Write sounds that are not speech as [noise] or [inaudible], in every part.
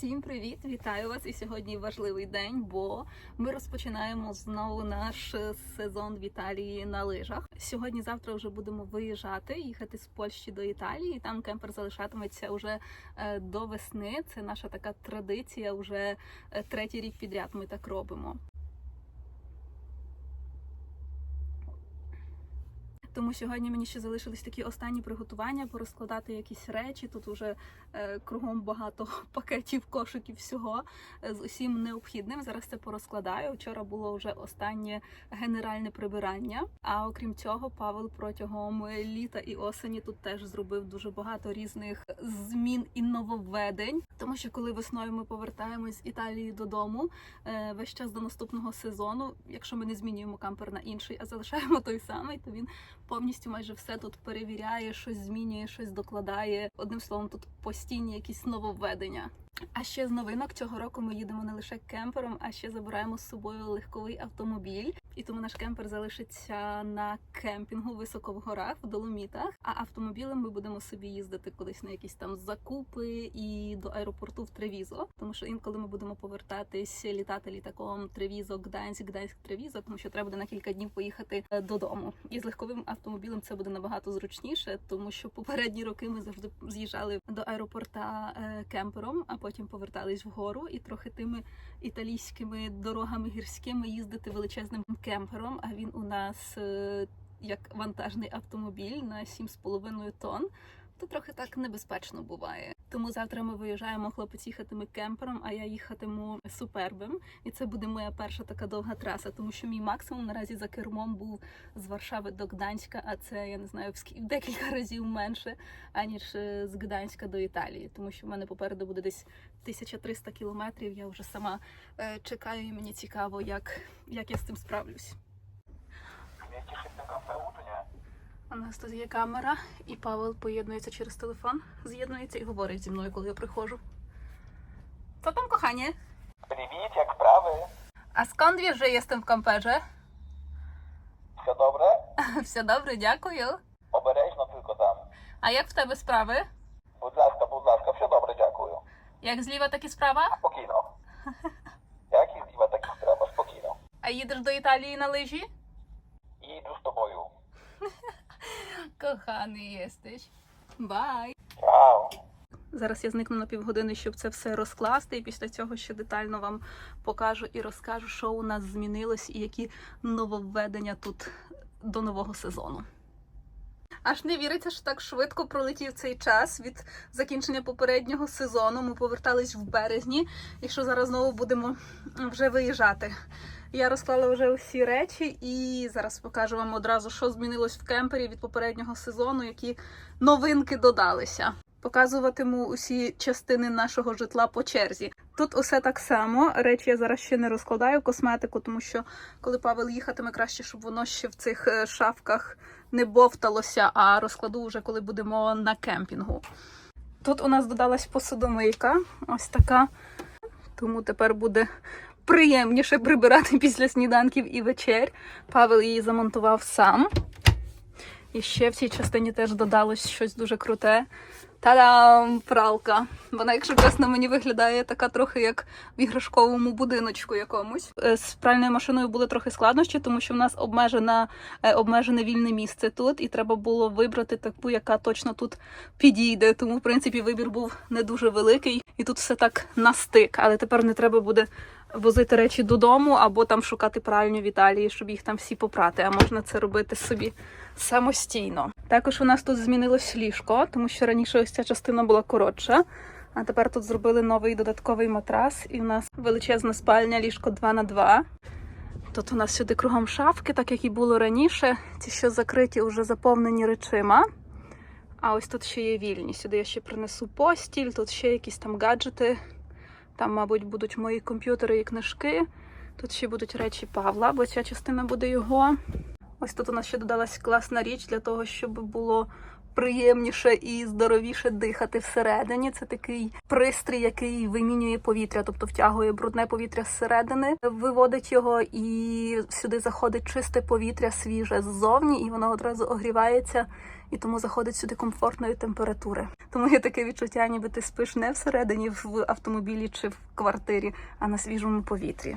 Всім привіт! Вітаю вас! І сьогодні важливий день, бо ми розпочинаємо знову наш е, сезон в Італії на лижах. Сьогодні, завтра вже будемо виїжджати, їхати з Польщі до Італії. Там кемпер залишатиметься вже е, до весни. Це наша така традиція. Вже е, третій рік підряд ми так робимо. Тому сьогодні мені ще залишились такі останні приготування, порозкладати якісь речі. Тут уже е, кругом багато [laughs] пакетів, кошиків, всього е, з усім необхідним. Зараз це порозкладаю. Вчора було вже останнє генеральне прибирання. А окрім цього, Павел протягом літа і осені тут теж зробив дуже багато різних змін і нововведень. Тому що коли весною ми повертаємось з Італії додому, е, весь час до наступного сезону, якщо ми не змінюємо кампер на інший, а залишаємо той самий, то він повністю майже все тут перевіряє, щось змінює, щось докладає. Одним словом, тут постійні якісь нововведення. А ще з новинок цього року ми їдемо не лише кемпером, а ще забираємо з собою легковий автомобіль. І тому наш кемпер залишиться на кемпінгу високо в горах, в Доломітах. А автомобілем ми будемо собі їздити кудись на якісь там закупи і до аеропорту в Тревізо. Тому що інколи ми будемо повертатись літати літаком Тревізо, Гданськ, Гданськ, Тревізо, тому що треба буде на кілька днів поїхати е, додому. І з легковим автомобілем це буде набагато зручніше, тому що попередні роки ми завжди з'їжджали до аеропорта е, кемпером, а потім повертались вгору і трохи тими італійськими дорогами гірськими їздити величезним кемпером. А він у нас е, як вантажний автомобіль на 7,5 тонн. То трохи так небезпечно буває. Тому завтра ми виїжджаємо. Хлопець їхатиме кемпером, а я їхатиму супербом. І це буде моя перша така довга траса, тому що мій максимум наразі за кермом був з Варшави до Гданська, а це я не знаю в декілька [laughs] разів менше аніж е, з Гданська до Італії, тому що в мене попереду буде десь 1300 кілометрів. Я вже сама е, чекаю, і мені цікаво, як, як я з цим справлюсь. М'якіше в КПУ, то ні? У нас тут є камера, і Павел поєднується через телефон, з'єднується і говорить зі мною, коли я приходжу. Co tam, kochanie? Привіт, як справи? A skąd wiesz, że jestem w kamperze? Все добре? [laughs] Все добре, дякую. Обережно тільки там. А як в тебе справи? Будь ласка, будь ласка, все добре, дякую. Як зліва, так і справа? Спокійно. [laughs] Як і зіва, так і треба, спокійно. А їдеш до Італії на лижі? Їду з тобою. [laughs] Коханий єстиш. Бай! Чао. Зараз я зникну на півгодини, щоб це все розкласти, і після цього ще детально вам покажу і розкажу, що у нас змінилось і які нововведення тут до нового сезону. Аж не віриться, що так швидко пролетів цей час від закінчення попереднього сезону. Ми повертались в березні, і що зараз знову будемо вже виїжджати. Я розклала вже усі речі, і зараз покажу вам одразу, що змінилось в кемпері від попереднього сезону, які новинки додалися. Показуватиму усі частини нашого житла по черзі. Тут усе так само. Речі я зараз ще не розкладаю косметику, тому що коли Павел їхатиме, краще, щоб воно ще в цих е, шафках не бовталося, а розкладу вже коли будемо на кемпінгу. Тут у нас додалась посудомийка, ось така. Тому тепер буде приємніше прибирати [laughs] після сніданків і вечер. Павел її замонтував сам. І ще в цій частині теж додалось щось дуже круте. Та-дам! Пралка. Вона, якщо чесно, мені виглядає така трохи як в іграшковому будиночку якомусь. Е, З пральною машиною були трохи складнощі, тому що в нас обмежена, е, обмежене вільне місце тут, і треба було вибрати таку, яка точно тут підійде. Тому, в принципі, вибір був не дуже великий, і тут все так на стик. Але тепер не треба буде возити речі додому або там шукати пральню в Італії, щоб їх там всі попрати. А можна це робити собі самостійно. Також у нас тут змінилось ліжко, тому що раніше ось ця частина була коротша. А тепер тут зробили новий додатковий матрас, і в нас величезна спальня, ліжко 2 на 2 Тут у нас сюди кругом шафки, так як і було раніше. Ці що закриті, вже заповнені речима. А ось тут ще є вільні. Сюди я ще принесу постіль, тут ще якісь там гаджети. Там, мабуть, будуть мої комп'ютери і книжки. Тут ще будуть речі Павла, бо ця частина буде його. Ось тут у нас ще додалась класна річ для того, щоб було приємніше і здоровіше дихати всередині. Це такий пристрій, який вимінює повітря, тобто втягує брудне повітря зсередини, виводить його, і сюди заходить чисте повітря свіже ззовні, і воно одразу огрівається. І тому заходить сюди комфортної температури. Тому є таке відчуття, ніби ти спиш не всередині в автомобілі чи в квартирі, а на свіжому повітрі.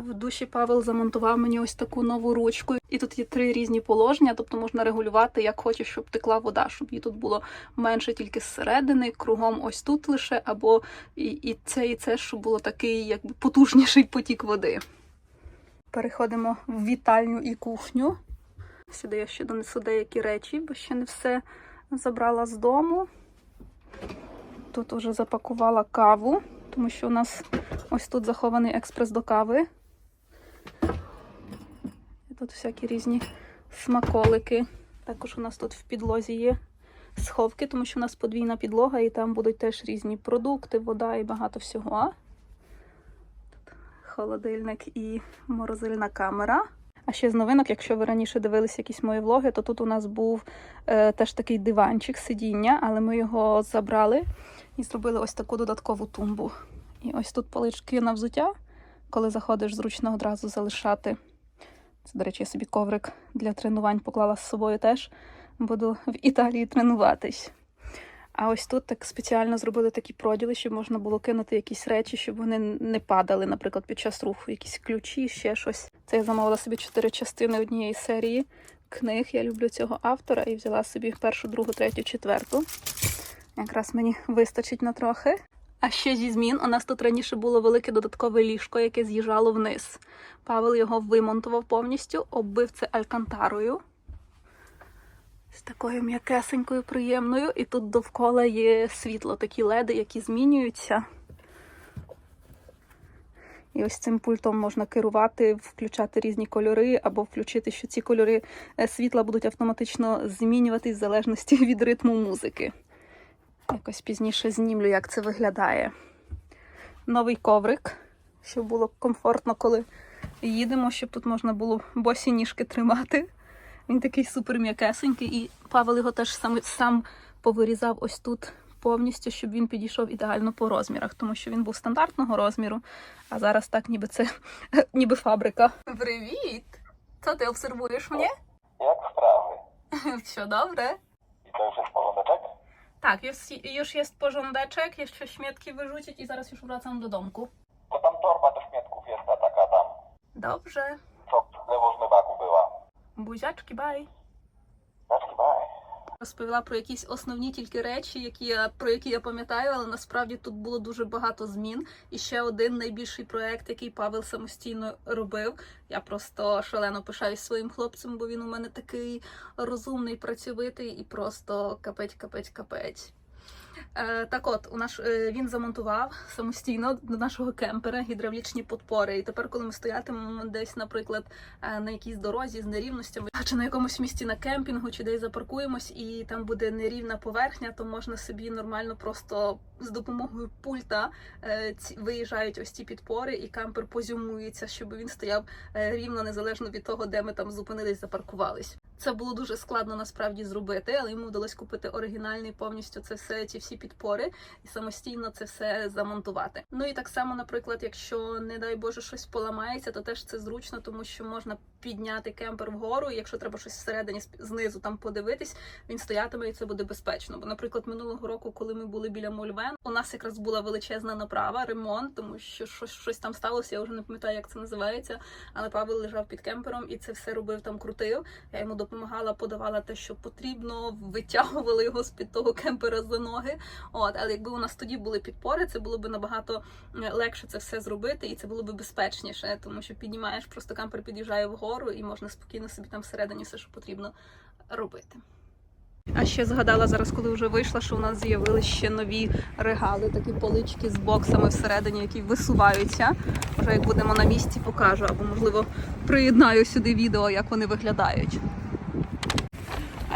В душі Павел замонтував мені ось таку нову ручку. І тут є три різні положення, тобто можна регулювати, як хочеш, щоб текла вода, щоб її тут було менше тільки зсередини, кругом ось тут лише, або і, і це, і це, щоб було такий якби потужніший потік води. Переходимо в вітальню і кухню. Сюди я ще донесу деякі речі, бо ще не все забрала з дому. Тут уже запакувала каву, тому що у нас ось тут захований експрес до кави. Тут всякі різні смаколики. Також у нас тут в підлозі є сховки, тому що у нас подвійна підлога, і там будуть теж різні продукти, вода і багато всього. Тут холодильник і морозильна камера. А ще з новинок, якщо ви раніше дивилися якісь мої влоги, то тут у нас був е, теж такий диванчик сидіння, але ми його забрали і зробили ось таку додаткову тумбу. І ось тут полички на взуття, коли заходиш, зручно одразу залишати. Це, до речі, я собі коврик для тренувань поклала з собою теж. Буду в Італії тренуватись. А ось тут так спеціально зробили такі проділи, щоб можна було кинути якісь речі, щоб вони не падали, наприклад, під час руху, якісь ключі, ще щось. Це я замовила собі чотири частини однієї серії книг. Я люблю цього автора і взяла собі першу, другу, третю, четверту. Якраз мені вистачить на трохи. А ще зі змін у нас тут раніше було велике додаткове ліжко, яке з'їжджало вниз. Павел його вимонтував повністю, оббив це алькантарою. З такою м'якесенькою, приємною. І тут довкола є світло, такі леди, які змінюються. І ось цим пультом можна керувати, включати різні кольори, або включити, що ці кольори е, світла будуть автоматично змінюватись в залежності [laughs] від ритму музики. Якось пізніше знімлю, як це виглядає. Новий коврик, щоб було комфортно, коли їдемо, щоб тут можна було босі ніжки тримати. Він такий супер м'якесенький, і Павел його теж сам, сам повирізав ось тут повністю, щоб він підійшов ідеально по розмірах, тому що він був стандартного розміру, а зараз так, ніби це [laughs] ніби фабрика. Привіт! Co ty obserwujesz mnie? Jak sprawy? Все добре? I Tak, jest, już jest porządeczek, jeszcze śmietki wyrzucić i zaraz już wracam do domku. To tam torba do śmietków jest ta taka tam, Dobrze. co w lewozmywaku była. Buziaczki, bye. Znaczki, bye. Розповіла про якісь основні тільки речі, які я про які я пам'ятаю, але насправді тут було дуже багато змін. І ще один найбільший проект, який Павел самостійно робив. Я просто шалено пишаюсь своїм хлопцем, бо він у мене такий розумний, працьовитий і просто капець, капець, капець. Е, так от, у наш е, він замонтував самостійно до нашого кемпера гідравлічні подпори. І тепер, коли ми стоятимемо десь, наприклад, е, на якійсь дорозі з нерівностями, чи на якомусь місці на кемпінгу, чи десь запаркуємось, і там буде нерівна поверхня, то можна собі нормально просто з допомогою пульта ці, виїжджають ось ці підпори, і кампер позюмується, щоб він стояв рівно незалежно від того, де ми там зупинились, запаркувались. Це було дуже складно насправді зробити, але йому вдалося купити оригінальний повністю це все, ці всі підпори і самостійно це все замонтувати. Ну і так само, наприклад, якщо не дай Боже щось поламається, то теж це зручно, тому що можна підняти кемпер вгору. І якщо треба щось всередині знизу там подивитись, він стоятиме і це буде безпечно. Бо, наприклад, минулого року, коли ми були біля Мольвен, у нас якраз була величезна направа, ремонт, тому що щось, щось там сталося. Я вже не пам'ятаю, як це називається. Але Павел лежав під кемпером і це все робив там, крутив. Я йому допомагала, подавала те, що потрібно, витягували його з під того кемпера за ноги. От, але якби у нас тоді були підпори, це було б набагато е, легше це все зробити, і це було б безпечніше, тому що піднімаєш, просто кампер під'їжджає вгору, і можна спокійно собі там всередині все, що потрібно робити. А ще згадала зараз, коли вже вийшла, що у нас з'явилися ще нові регали, такі полички з боксами всередині, які висуваються. Вже як будемо на місці, покажу, або можливо приєднаю сюди відео, як вони виглядають.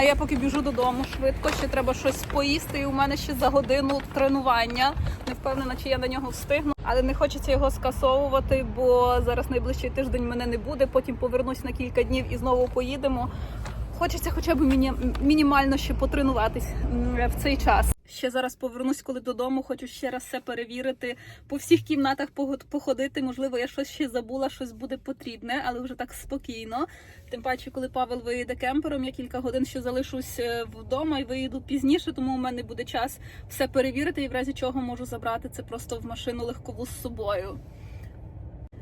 А я поки біжу додому швидко, ще треба щось поїсти. І у мене ще за годину тренування. Не впевнена, чи я на нього встигну, але не хочеться його скасовувати, бо зараз найближчий тиждень мене не буде. Потім повернусь на кілька днів і знову поїдемо. Хочеться хоча б міні... мінімально ще потренуватись в цей час. Ще зараз повернусь, коли додому. Хочу ще раз все перевірити, по всіх кімнатах походити. Можливо, я щось ще забула, щось буде потрібне, але вже так спокійно. Тим паче, коли Павел виїде кемпером, я кілька годин ще залишусь е, вдома і виїду пізніше, тому у мене буде час все перевірити і в разі чого можу забрати це просто в машину легкову з собою.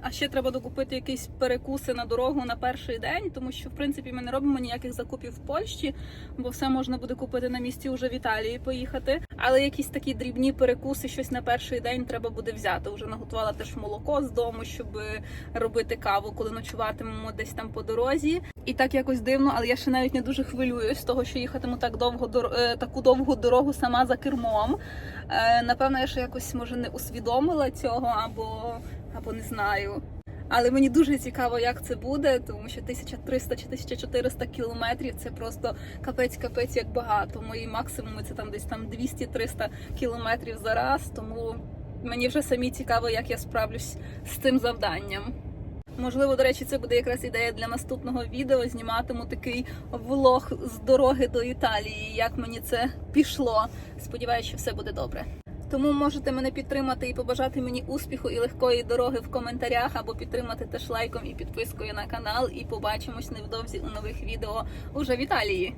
А ще треба докупити якісь перекуси на дорогу на перший день, тому що в принципі ми не робимо ніяких закупів в Польщі, бо все можна буде купити на місці уже в Італії поїхати. Але якісь такі дрібні перекуси, щось на перший день треба буде взяти. Уже наготувала теж молоко з дому, щоб робити каву, коли ночуватимемо десь там по дорозі. І так якось дивно, але я ще навіть не дуже хвилююсь того, що їхатиму так довго е, таку довгу дорогу сама за кермом. Е, Напевно, я ще якось може не усвідомила цього або, або не знаю. Але мені дуже цікаво, як це буде, тому що 1300 чи 1400 кілометрів це просто капець-капець як багато. Мої максимуми це там десь там 200-300 кілометрів за раз. Тому мені вже самі цікаво, як я справлюсь з цим завданням. Можливо, до речі, це буде якраз ідея для наступного відео. Зніматиму такий влог з дороги до Італії. Як мені це пішло. Сподіваюся, що все буде добре. Тому можете мене підтримати і побажати мені успіху і легкої дороги в коментарях, або підтримати теж лайком і підпискою на канал. І побачимось невдовзі у нових відео уже в Італії.